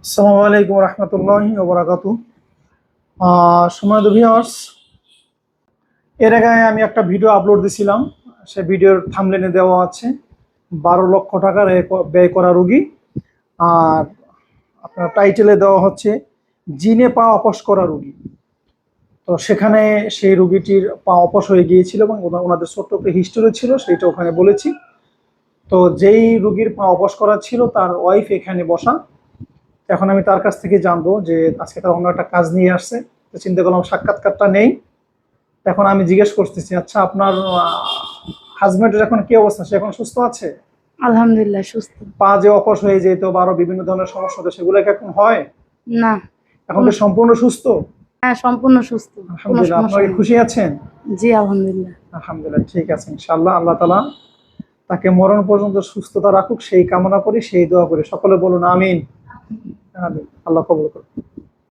আসসালামু আলাইকুম রহমতুল্লাহ ওবরাকাতু সময় ভিউয়ার্স এর আগে আমি একটা ভিডিও আপলোড দিছিলাম। সে ভিডিওর থামলেনে দেওয়া আছে, বারো লক্ষ টাকার ব্যয় করা রুগী। আর আপনার টাইটেলে দেওয়া হচ্ছে, জিনে পা অপস করা রুগী। তো সেখানে সেই রুগীটির পা অপস হয়ে গিয়েছিল এবং ওনা- ওনাদের ছোট্ট একটা হিস্টোরি ছিল, সেইটা ওখানে বলেছি। তো যেই রুগীর পা অপস করা ছিল, তার ওয়াইফ এখানে বসা। এখন আমি তার কাছ থেকে জানব যে আজকে তার অন্য একটা কাজ নিয়ে আসছে। তো চিন্তা করলাম সাক্ষাৎকারটা নেই। এখন আমি জিজ্ঞেস করতেছি আচ্ছা আপনার হাজবেন্ডের এখন কি অবস্থা? সে এখন সুস্থ আছে? আলহামদুলিল্লাহ সুস্থ। পা যে অপস হয়ে যেত বা আরও বিভিন্ন ধরনের সমস্যা হতো সেগুলো কি এখন হয়? না। এখন তো সম্পূর্ণ সুস্থ? হ্যাঁ সম্পূর্ণ সুস্থ। আলহামদুলিল্লাহ আপনারা খুশি আছেন? জি আলহামদুলিল্লাহ। আলহামদুলিল্লাহ ঠিক আছে ইনশাআল্লাহ আল্লাহ তালা তাকে মরণ পর্যন্ত সুস্থতা রাখুক সেই কামনা করি সেই দোয়া করি। সকলে বলুন আমিন। আল্লাহ কবুল করুন।